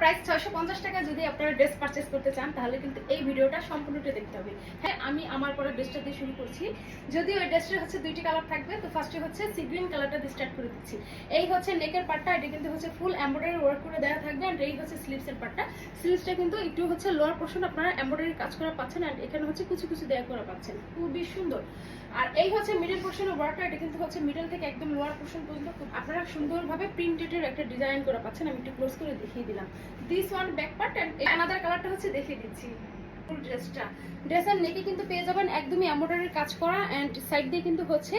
Price ছয়শো পঞ্চাশ টাকা যদি আপনারা ড্রেস পারচেস করতে চান, তাহলে কিন্তু এই ভিডিওটা সম্পূর্ণটা দেখতে হবে। হ্যাঁ আমি আমার পরে ড্রেসটা দিয়ে শুরু করছি। যদি ওই ড্রেসটা হচ্ছে দুইটি কালার থাকবে, তো ফার্স্টে হচ্ছে সি গ্রিন কালারটা দিয়ে স্টার্ট করে দিচ্ছি। এই হচ্ছে নেকের পার্টটা এটা কিন্তু হচ্ছে ফুল এমব্রয়ডারি ওয়ার্ক করে দেওয়া থাকবে অ্যান্ড এই হচ্ছে স্লিভসের পার্টটা স্লিভসটা কিন্তু একটু হচ্ছে লোয়ার পোর্শন আপনারা এমব্রয়ডারি কাজ করা পাচ্ছেন অ্যান্ড এখানে হচ্ছে কুচি কুচি দেওয়া করা পাচ্ছেন। খুবই সুন্দর। আর এই হচ্ছে মিডল পোর্শনের ওয়ার্কটা এটা কিন্তু হচ্ছে মিডল থেকে একদম লোয়ার পোর্শন পর্যন্ত আপনারা সুন্দরভাবে প্রিন্টেডের একটা ডিজাইন করা পাচ্ছেন, আমি একটু ক্লোজ করে দেখিয়ে দিলাম। This one back part and another কালারটা হচ্ছে দেখে দিচ্ছি। ফুল ড্রেসটা ড্রেসের নেকে কিন্তু পেয়ে যাবেন একদমই এমব্রয়ডারির কাজ করা অ্যান্ড সাইড দিয়ে কিন্তু হচ্ছে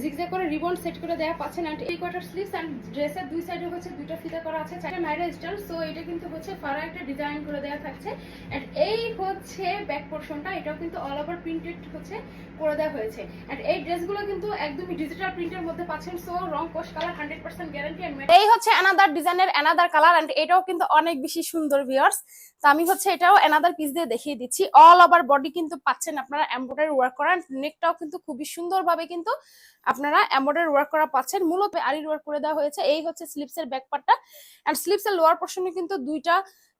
জিগজ্যাগ করে রিবন সেট করে দেওয়া পাচ্ছেন অ্যান্ড এই কোয়ার্টার স্লিভস অ্যান্ড ড্রেসের দুই সাইডে হচ্ছে দুটো ফিতা করা আছে, চারটা নাইরা স্টাইল সো এটা কিন্তু হচ্ছে ফারা একটা ডিজাইন করে দেওয়া থাকছে। অ্যান্ড এই হচ্ছে ব্যাক পোর্শনটা এটাও কিন্তু অল ওভার প্রিন্টেড হচ্ছে, করে দেওয়া হয়েছে। অ্যান্ড এই ড্রেসগুলো কিন্তু একদমই ডিজিটাল প্রিন্টের মধ্যে পাচ্ছেন সো রং কোশ কালার হান্ড্রেড পার্সেন্ট গ্যারান্টি এই হচ্ছে অ্যানাদার ডিজাইনের অ্যানাদার কালার অ্যান্ড এটাও কিন্তু অনেক বেশি সুন্দর ভিউয়ার্স তো আমি হচ্ছে এটাও অ্যানাদার পিস দিয়ে দেখিয়ে দিচ্ছি। অল ওভার বডি কিন্তু পাচ্ছেন আপনারা এমব্রয়ডারি ওয়ার্ক করা নেকটাও কিন্তু খুবই সুন্দরভাবে কিন্তু আপনারা এমব্রয়ডারি ওয়ার্ক করা পাচ্ছেন। মূলত আরির ওয়ার্ক করে দেওয়া হয়েছে। এই হচ্ছে স্লিপসের ব্যাক পার্টটা অ্যান্ড স্লিপসের লোয়ার পোর্শনে কিন্তু দুইটা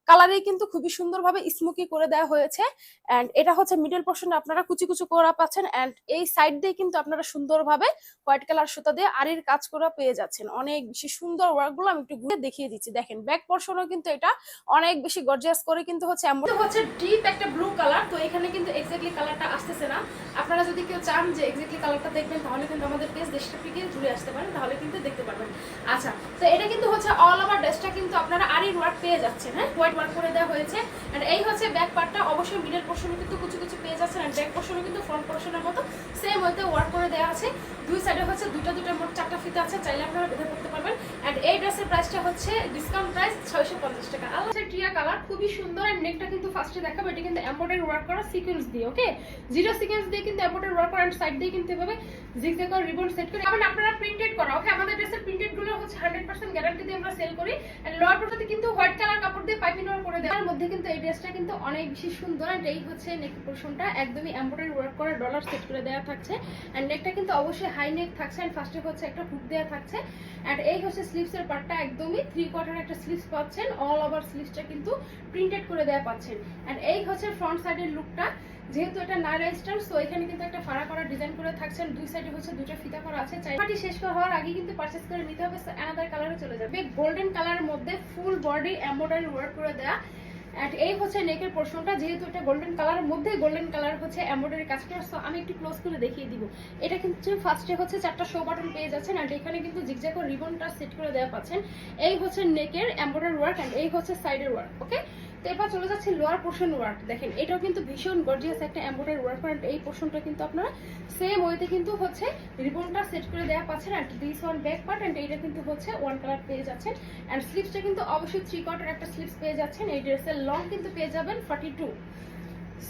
কালারেই কিন্তু খুবই সুন্দরভাবে স্মোকি করে দেওয়া হয়েছে। অ্যান্ড এটা হচ্ছে মিডল পোর্শনে আপনারা কুচি কুচি করা পাচ্ছেন। অ্যান্ড এই সাইড দিয়ে কিন্তু আপনারা সুন্দরভাবে হোয়াইট কালার সুতা দিয়ে আরির কাজ করা পেয়ে যাচ্ছেন। অনেক বেশি সুন্দর ওয়ার্কগুলো আমি একটু ঘুরে দেখিয়ে দিচ্ছি। দেখেন ব্যাক পোর্শনও কিন্তু এটা অনেক বেশি গর্জিয়াস করে কিন্তু হচ্ছে এমন হচ্ছে ডিপ একটা ব্লু কালার তো এখানে কিন্তু এক্স্যাক্টলি কালারটা আসতেছে না। আপনারা যদি কেউ চান যে এক্স্যাক্টলি কালারটা দেখবেন, তাহলে কিন্তু আমাদের পেজ থেকে জুড়ে আসতে পারেন তাহলে কিন্তু দেখতে পারবেন। আচ্ছা তো এটা কিন্তু হচ্ছে অল ওভার ড্রেসটা কিন্তু আপনারা আরির ওয়ার্ক পেয়ে যাচ্ছেন হ্যাঁ? হোয়াইট ওয়ার্ক করে দেওয়া হয়েছে। অ্যান্ড এই হচ্ছে ব্যাক পার্টটা অবশ্যই মিডল পোর্শনে কিন্তু কিছু কিছু পেয়ে যাচ্ছেন আর ব্যাক পোর্শনে কিন্তু ফ্রন্ট পোর্শনের মতো সেম ওয়েতে ওয়ার্ক করে দেওয়া আছে। দুই সাইডে হচ্ছে দুটা দুটো মোট চারটা ফিতে আছে, চাইলে আপনারা বেঁধে করতে অ্যান্ড এই ড্রেসের প্রাইসটা হচ্ছে ডিসকাউন্ট প্রাইস ছয়শো পঞ্চাশ টাকা। আল্লাহ টিয়া কালার খুবই সুন্দর আর নেকটা কিন্তু ফার্স্টে দেখাবো, এটা কিন্তু এম্বয়ডারি ওয়ার্ক করা সিকুয়েন্স দিয়ে ওকে জিরো সিকুয়েন্স দিয়ে কিন্তু এম্বয়ডারি ওয়ার্ক করা সাইড দিয়ে কিন্তু এভাবে জিগজ্যাগ করে রিবন সেট করে আবার আপনারা প্রিন্টেড করা ওকে আমাদের ড্রেসের প্রিন্টেডগুলো হচ্ছে হান্ড্রেড পার্সেন্ট গ্যারান্টি দিয়ে আমরা সেল করি। এন্ড লোয়ার পোর্শনে কিন্তু হোয়াইট কালার কাপড় দিয়ে পাইপিং করে দেওয়ার মধ্যে কিন্তু এই ড্রেসটা কিন্তু অনেক বেশি সুন্দর এন্ড এই হচ্ছে নেক পোর্শনটা একদমই এম্বয়ডারি ওয়ার্ক করা ডলার সেট করে দেওয়া থাকছে এন্ড নেকটা কিন্তু অবশ্যই হাই নেক থাকছে এন্ড ফার্স্টে হচ্ছে একটা হুক দেওয়া থাকছে এন্ড এই হচ্ছে স্লিভসের পার্টটা একদমই থ্রি কোয়ার্টার একটা স্লিভস পাচ্ছেন অল ওভার স্লিভসটা কিন্তু প্রিন্টেড করে দেওয়া পাচ্ছেন এন্ড এই হচ্ছে ফ্রন্ট সাইডের লুকটা যেহেতু এটা নাইরা স্টার সো এখানে কিন্তু একটা ফাড়া করা ডিজাইন করে থাকছেন, দুই সাইডে হচ্ছে দুটো ফিতা করা আছে চাইপাটি শেষ হওয়ার আগে কিন্তু পারচেজ করে নিতে হবে অ্যানাদার কালারে চলে যাবে। গোল্ডেন কালারের মধ্যে ফুল বডি এমব্রয়ডারি ওয়ার্ক করে দেওয়া অ্যান্ড এই হচ্ছে নেকের পোর্শনটা যেহেতু এটা গোল্ডেন কালারের মধ্যে গোল্ডেন কালার হচ্ছে এমব্রয়ডারি কাজ করা আমি একটু ক্লোজ করে দেখিয়ে দিব। এটা কিন্তু ফার্স্টে হচ্ছে চারটা শো বাটন পেয়ে যাচ্ছেন অ্যান্ড এখানে কিন্তু জিগজ্যাগ রিবনটা সেট করে দেওয়া পাচ্ছেন। এই হচ্ছে নেকের এমব্রয়ডারি ওয়ার্ক অ্যান্ড এই হচ্ছে সাইডের ওয়ার্ক ওকে তো এবার চলে যাচ্ছে লোয়ার পোর্শন ওয়ার্ক দেখেন, এটাও কিন্তু ভীষণ গর্জিয়াস একটা এমব্রয়ডারি ওয়ার্ক করেন এই পোর্শনটা কিন্তু আপনারা সেম ওয়েতে কিন্তু হচ্ছে রিবনটা সেট করে দেওয়া পাচ্ছেন and this one back part and এইটা কিন্তু হচ্ছে ওয়ান কালার পেয়ে যাচ্ছেন। অ্যান্ড স্লিপসটা কিন্তু অবশ্যই থ্রি কোয়ার্টার একটা স্লিপস পেয়ে যাচ্ছেন, এই ড্রেসের লং কিন্তু পেয়ে যাবেন ফর্টি টু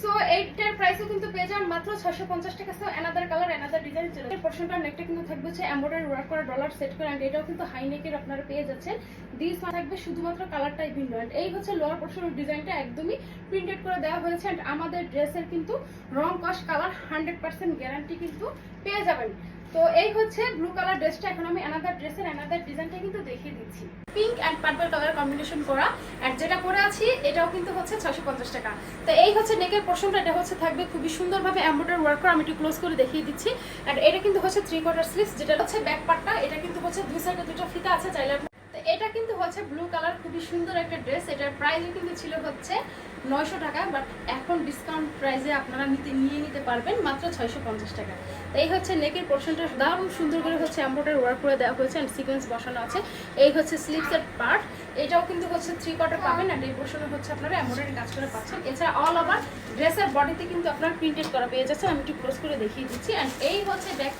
সো এইটার প্রাইসও কিন্তু পেয়ে যান মাত্র ছশো পঞ্চাশ টাকা। So another colour another design চলে পোর্শনটার নেকটা কিন্তু থাকবে হচ্ছে এম্বয়ডারি ওয়ার্ক করা ডলার সেট করে। অ্যান্ড এটাও কিন্তু হাই নেকের আপনারা পেয়ে যাচ্ছেন। দিস থাকবে শুধুমাত্র কালারটাই ভিন্ন। অ্যান্ড এই হচ্ছে লোয়ার পোর্শনের ডিজাইনটা একদমই প্রিন্টেড করে দেওয়া হয়েছে। অ্যান্ড আমাদের ড্রেসের কিন্তু রং কস কালার হান্ড্রেড পার্সেন্ট গ্যারান্টি কিন্তু পেয়ে যাবেন। তো এই হচ্ছে ব্লু কালার ড্রেসটা এখন আমি অ্যানাদার ড্রেসের অ্যানাদার ডিজাইনটা কিন্তু দেখিয়ে দিচ্ছি। Pink and purple colour combination করা। অ্যান্ড যেটা পরে আছি, এটাও কিন্তু হচ্ছে ছয়শো পঞ্চাশ টাকা। তো এই হচ্ছে নেকের পোর্শনটা এটা হচ্ছে থাকবে খুবই সুন্দরভাবে এম্ব্রয়ডারি ওয়ার্ক করা। আমি একটু ক্লোজ করে দেখিয়ে দিচ্ছি। অ্যান্ড এটা কিন্তু হচ্ছে থ্রি কোয়ার্টার স্লিভস যেটা হচ্ছে ব্যাক পার্টটা এটা কিন্তু হচ্ছে দুই সাইডে দুটো ফিতা আছে, চাইলে তো এটা কিন্তু হচ্ছে ব্লু কালার খুবই সুন্দর একটা ড্রেস এটার প্রাইস কিন্তু ছিল হচ্ছে নয়শো টাকা বাট এখন ডিসকাউন্ট প্রাইসে আপনারা নিতে, নিয়ে নিতে পারবেন মাত্র ছয়শো পঞ্চাশ টাকা। এই হচ্ছে নেকের পোর্শনটা দারুণ সুন্দর করে হচ্ছে এমব্রয়ডারি ওয়ার্ক করে দেওয়া হয়েছে অ্যান্ড সিকোয়েন্স বসানো আছে। এই হচ্ছে স্লিভসের পার্ট এটাও কিন্তু হচ্ছে থ্রি কোয়ার্টার পাবেন অ্যান্ড এই পোর্শনে হচ্ছে আপনারা এমব্রয়ডারি কাজ করে পাচ্ছেন। এছাড়া অল ওভার ড্রেসের বডিতে কিন্তু আপনারা প্রিন্টেড করা পেয়ে যাচ্ছেন। আমি একটু ক্লোজ করে দেখিয়ে দিচ্ছি। অ্যান্ড এই হচ্ছে ব্যাক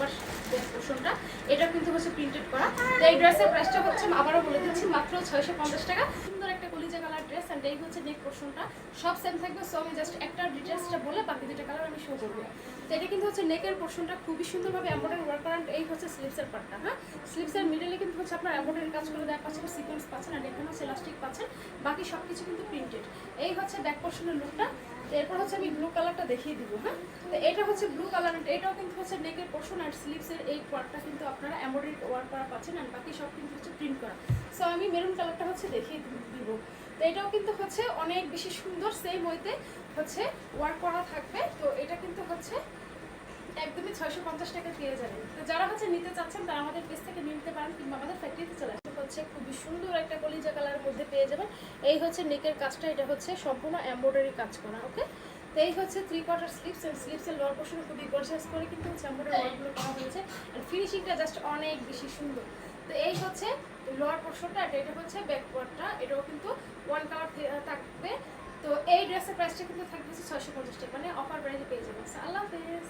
এটা কিন্তু হচ্ছে প্রিন্টেড করা। এই ড্রেসের প্রাইসটা হচ্ছে, আবারও বলে দিচ্ছি, মাত্র ছয়শো পঞ্চাশ টাকা। সুন্দর একটা কলিজা কালার ড্রেস অ্যান্ড এই হচ্ছে নেক পোর্শনটা সব সেম থাকবে সো আমি জাস্ট একটা ডিটেলসটা বলে বাকি দুটো কালার আমি শো করব। এটা কিন্তু হচ্ছে নেকের পোর্শনটা খুবই সুন্দরভাবে এমব্রয়ডারি ওয়ার্ক করা এই হচ্ছে স্লিভসের পার্টটা হ্যাঁ? স্লিভসের মিডলে কিন্তু হচ্ছে আপনার এমব্রয়ডারি কাজ করে দেওয়া পাচ্ছেন সিকোয়েন্স পাচ্ছেন আর এখানে হচ্ছে ইলাস্টিক পাচ্ছেন। বাকি সব কিছু কিন্তু প্রিন্টেড এই হচ্ছে ব্যাক পোর্শনের লুকটা এরপর হচ্ছে আমি ব্লু কালারটা দেখিয়ে দিব হ্যাঁ? তো এটা হচ্ছে ব্লু কালার এটাও কিন্তু হচ্ছে নেকের পোর্শন আর স্লিভসের এই পার্টটা কিন্তু আপনারা এমব্রয়ডারি ওয়ার্ক করা পাচ্ছেন আর বাকি সব কিন্তু হচ্ছে প্রিন্ট করা। সো আমি মেরুন কালারটা হচ্ছে দেখিয়ে দিব। তো এটাও কিন্তু হচ্ছে অনেক বেশি সুন্দর সেম ওয়েতে হচ্ছে ওয়ার্ক করা থাকবে। তো এটা কিন্তু হচ্ছে একদমই ছয়শো পঞ্চাশ টাকা পেয়ে যাবেন। তো যারা হচ্ছে নিতে চাচ্ছেন, তারা আমাদের পেজ থেকে নিতে পারেন কিংবা আমাদের ফ্যাক্টরিতে চলে হচ্ছে খুবই সুন্দর একটা কলিজা কালারের মধ্যে পেয়ে যাবেন। এই হচ্ছে নেকের কাজটা, এটা হচ্ছে সম্পূর্ণ এমব্রয়ডারি কাজ করা, ওকে? তো এই হচ্ছে থ্রি কোয়ার্টার স্লিপস এন্ড স্লিপসের লোয়ার পোর্শনে খুবই গর্জিয়াস করে কিন্তু হচ্ছে এমব্রয়ডারি করা হয়েছে। আর ফিনিশিংটা জাস্ট অনেক বেশি সুন্দর। তো এই হচ্ছে লোয়ার পোর্শনটা আর এটা হচ্ছে ব্যাক পার্টটা এটাও কিন্তু ওয়ান কালার থাকবে। তো এই ড্রেসের প্রাইসটা কিন্তু থাকবে হচ্ছে ছয়শো পঞ্চাশ টাকা মানে অফার প্রাইসে পেয়ে যাবেন। আল্লাহ হাফেজ।